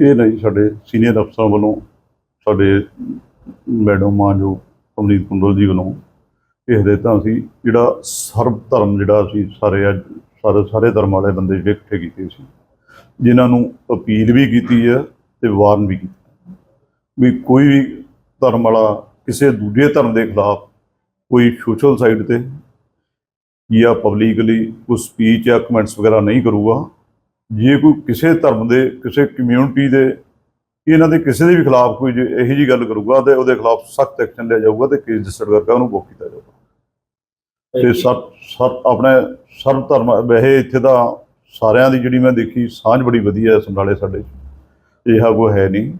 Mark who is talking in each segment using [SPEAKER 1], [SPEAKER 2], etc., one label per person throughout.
[SPEAKER 1] ਇਹ ਨਹੀਂ ਸਾਡੇ ਸੀਨੀਅਰ ਅਫਸਰਾਂ ਵੱਲੋਂ, ਸਾਡੇ ਮੈਡਮ ਮਾਂ ਜੋ ਅਮਰੀਤ ਕੁੰਡਲ ਜੀ ਵੱਲੋਂ, ਇਹ ਹਦਾਇਤਾਂ ਸੀ ਜਿਹੜਾ ਸਰਬ ਧਰਮ ਜਿਹੜਾ ਅਸੀਂ ਸਾਰੇ ਅੱਜ ਸਾਰੇ ਸਾਰੇ ਧਰਮ ਵਾਲੇ ਬੰਦੇ ਜਿਹੜੇ ਇਕੱਠੇ ਕੀਤੇ ਸੀ, ਜਿਨ੍ਹਾਂ ਨੂੰ ਅਪੀਲ ਵੀ ਕੀਤੀ ਹੈ ਤੇ ਵਾਰਨ ਵੀ ਕੀਤਾ ਵੀ ਕੋਈ ਵੀ ਧਰਮ ਵਾਲਾ ਕਿਸੇ ਦੂਜੇ ਧਰਮ ਦੇ ਖਿਲਾਫ ਕੋਈ ਸੋਸ਼ਲ ਸਾਈਟ ਤੇ ਜਾਂ ਪਬਲਿਕਲੀ ਕੋਈ ਸਪੀਚ ਜਾਂ ਕਮੈਂਟਸ ਵਗੈਰਾ ਨਹੀਂ ਕਰੂਗਾ ਜੇ ਕੋਈ ਕਿਸੇ ਧਰਮ ਦੇ ਕਿਸੇ ਕਮਿਊਨਿਟੀ ਦੇ ਇਹਨਾਂ ਦੇ ਕਿਸੇ ਦੇ ਵੀ ਖਿਲਾਫ ਕੋਈ ਜੇ ਇਹੋ ਜੀ ਗੱਲ ਕਰੂਗਾ ਤੇ ਉਹਦੇ ਖਿਲਾਫ ਸਖਤ ਐਕਸ਼ਨ ਲਿਆ ਜਾਊਗਾ ਤੇ ਕੇਸ ਰਜਿਸਟਰ ਕਰਕੇ ਉਹਨੂੰ ਬੁੱਕ ਕੀਤਾ ਜਾਊਗਾ। ਤੇ ਸਰ ਸਰ ਆਪਣੇ ਸਰਬ ਧਰਮ ਵੈਸੇ ਇੱਥੇ ਦਾ ਸਾਰਿਆਂ ਦੀ ਜਿਹੜੀ ਮੈਂ ਦੇਖੀ ਸਾਂਝ ਬੜੀ ਵਧੀਆ ਹੈ ਸਮਰਾਲੇ ਸਾਡੇ ਇਹੋ ਕੋਈ ਹੈ ਨਹੀਂ।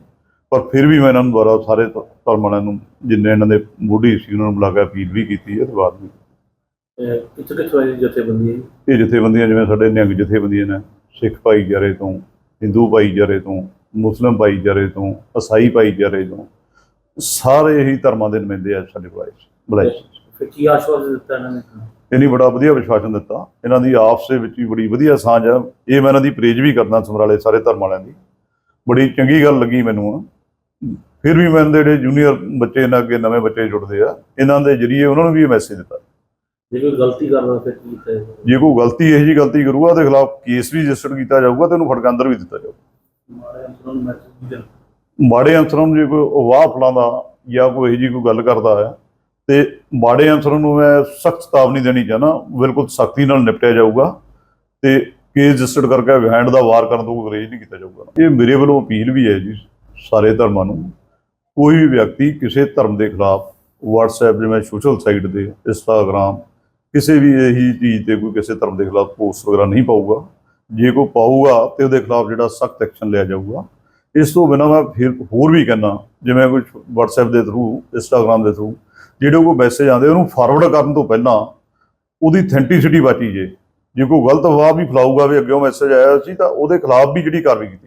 [SPEAKER 1] ਪਰ ਫਿਰ ਵੀ ਮੈਂ ਇਹਨਾਂ ਨੂੰ ਦੁਆਰਾ ਸਾਰੇ ਧਰਮ ਵਾਲਿਆਂ ਨੂੰ ਜਿੰਨੇ ਇਹਨਾਂ ਦੇ ਮੋਢੀ ਸੀ ਉਹਨਾਂ ਨੂੰ ਬੁਲਾ ਕੇ ਅਪੀਲ ਵੀ ਕੀਤੀ ਹੈ ਤੇ ਬਾਅਦ ਵੀ
[SPEAKER 2] ਕਿੱਥੇ ਕਿੱਥੇ ਆਈ ਜਥੇਬੰਦੀ ਹੈ
[SPEAKER 1] ਇਹ ਜਥੇਬੰਦੀਆਂ ਜਿਵੇਂ ਸਾਡੇ ਨਿਹੰਗ ਜਥੇਬੰਦੀਆਂ ਨੇ। ਸਿੱਖ ਭਾਈਚਾਰੇ ਤੋਂ ਹਿੰਦੂ ਭਾਈਚਾਰੇ ਤੋਂ ਮੁਸਲਿਮ ਭਾਈਚਾਰੇ ਤੋਂ ਈਸਾਈ ਭਾਈਚਾਰੇ ਤੋਂ ਸਾਰੇ ਹੀ ਧਰਮਾਂ ਦੇ ਨੁਮਾਇੰਦੇ ਆ ਸਾਡੇ ਬੁਲਾਏ ਬੁਲਾਏ
[SPEAKER 2] ਫਿਰ ਕੀ ਆਸ਼ਵਾਸਨ ਦਿੱਤਾ ਇਹਨਾਂ ਨੇ?
[SPEAKER 1] ਇਹਨੀ ਬੜਾ ਵਧੀਆ ਵਿਸ਼ਵਾਸਨ ਦਿੱਤਾ। ਇਹਨਾਂ ਦੀ ਆਪਸ ਦੇ ਵਿੱਚ ਵੀ ਬੜੀ ਵਧੀਆ ਸਾਂਝ ਆ। ਇਹ ਮੈਂ ਇਹਨਾਂ ਦੀ ਪ੍ਰੇਜ ਵੀ ਕਰਦਾ ਸਮਰਾਲੇ ਸਾਰੇ ਧਰਮ ਵਾਲਿਆਂ ਦੀ। ਬੜੀ ਚੰਗੀ ਗੱਲ ਲੱਗੀ ਮੈਨੂੰ ਫਿਰ ਵੀ ਮੈਂ ਜਿਹੜੇ ਜੂਨੀਅਰ ਬੱਚੇ ਇਹਨਾਂ ਅੱਗੇ ਨਵੇਂ ਬੱਚੇ ਜੁੜਦੇ ਆ ਇਹਨਾਂ ਦੇ ਜਰੀਏ ਉਹਨਾਂ ਨੂੰ ਵੀ ਇਹ ਮੈਸੇਜ ਦਿੱਤਾ।
[SPEAKER 2] ਜੇ ਕੋਈ ਗਲਤੀ ਕਰਦਾ ਫਿਰ ਕੀ ਕੀਤਾ?
[SPEAKER 1] ਜੇ ਕੋਈ ਗਲਤੀ ਇਹੋ ਜੀ ਗਲਤੀ ਕਰੂਗਾ ਉਹਦੇ ਖਿਲਾਫ ਕੇਸ ਵੀ ਰਜਿਸਟਰ ਕੀਤਾ ਜਾਊਗਾ ਤੇ ਉਹਨੂੰ ਫੜਕਾ ਅੰਦਰ ਵੀ ਦਿੱਤਾ ਜਾਊਗਾ।
[SPEAKER 2] ਮਾੜੇ ਅਨਸਰਾਂ ਨੂੰ ਮੈਸੇਜ ਦੇਣ।
[SPEAKER 1] ਮਾੜੇ ਅਨਸਰਾਂ ਨੂੰ ਜੇ ਕੋਈ ਵਾਹ ਫਲਾਉਂਦਾ ਜਾਂ ਕੋਈ ਇਹੋ ਜੀ ਕੋਈ ਗੱਲ ਕਰਦਾ ਹੈ ਤੇ ਮਾੜੇ ਅਨਸਰਾਂ ਨੂੰ ਮੈਂ ਸਖਤ ਚੇਤਾਵਨੀ ਦੇਣੀ ਚਾਹਨਾ ਬਿਲਕੁਲ ਸਖਤੀ ਨਾਲ ਨਿਪਟਿਆ ਜਾਊਗਾ ਤੇ ਕੇਸ ਰਜਿਸਟਰ ਕਰਕੇ ਵੈਂਡ ਦਾ ਵਾਰ ਕਰਨ ਤੋਂ ਕੋਈ ਗਰੇਜ ਨਹੀਂ ਕੀਤਾ ਜਾਊਗਾ। ਇਹ ਮੇਰੇ ਵੱਲੋਂ ਅਪੀਲ ਵੀ ਹੈ ਜੀ ਸਾਰੇ ਧਰਮਾਂ ਨੂੰ। ਕੋਈ ਵੀ ਵਿਅਕਤੀ ਕਿਸੇ ਧਰਮ ਦੇ ਖਿਲਾਫ WhatsApp ਜਿਵੇਂ ਸੋਸ਼ਲ ਸਾਈਟ ਤੇ Instagram ਕਿਸੇ ਵੀ ਇਹੀ ਚੀਜ਼ ਤੇ ਕੋਈ ਕਿਸੇ ਧਰਮ ਦੇ ਖਿਲਾਫ ਪੋਸਟ ਵਗੈਰਾ ਨਹੀਂ ਪਾਊਗਾ। ਜੇ ਕੋਈ ਪਾਊਗਾ ਤੇ ਉਹਦੇ ਖਿਲਾਫ ਜਿਹੜਾ ਸਖਤ ਐਕਸ਼ਨ ਲਿਆ ਜਾਊਗਾ। ਇਸ ਤੋਂ ਬਿਨਾਂ ਮੈਂ ਫਿਰ ਹੋਰ ਵੀ ਕਹਿੰਦਾ, ਜਿਵੇਂ ਕੋਈ WhatsApp ਦੇ ਥਰੂ Instagram ਦੇ ਥਰੂ ਜਿਹੜੇ ਕੋਈ ਮੈਸੇਜ ਆਉਂਦੇ, ਉਹਨੂੰ ਫਾਰਵਰਡ ਕਰਨ ਤੋਂ ਪਹਿਲਾਂ ਉਹਦੀ ਅਥੈਂਟਿਸਿਟੀ ਬਾਚੀ ਜੇ। ਜੇ ਕੋਈ ਗਲਤ ਅਫਵਾਹ ਵੀ ਫੈਲਾਊਗਾ ਵੀ ਅੱਗੇ ਉਹ ਮੈਸੇਜ ਆਇਆ ਸੀ, ਤਾਂ ਉਹਦੇ ਖਿਲਾਫ ਵੀ ਜਿਹੜੀ ਕਾਰਵਾਈ ਕੀਤੀ।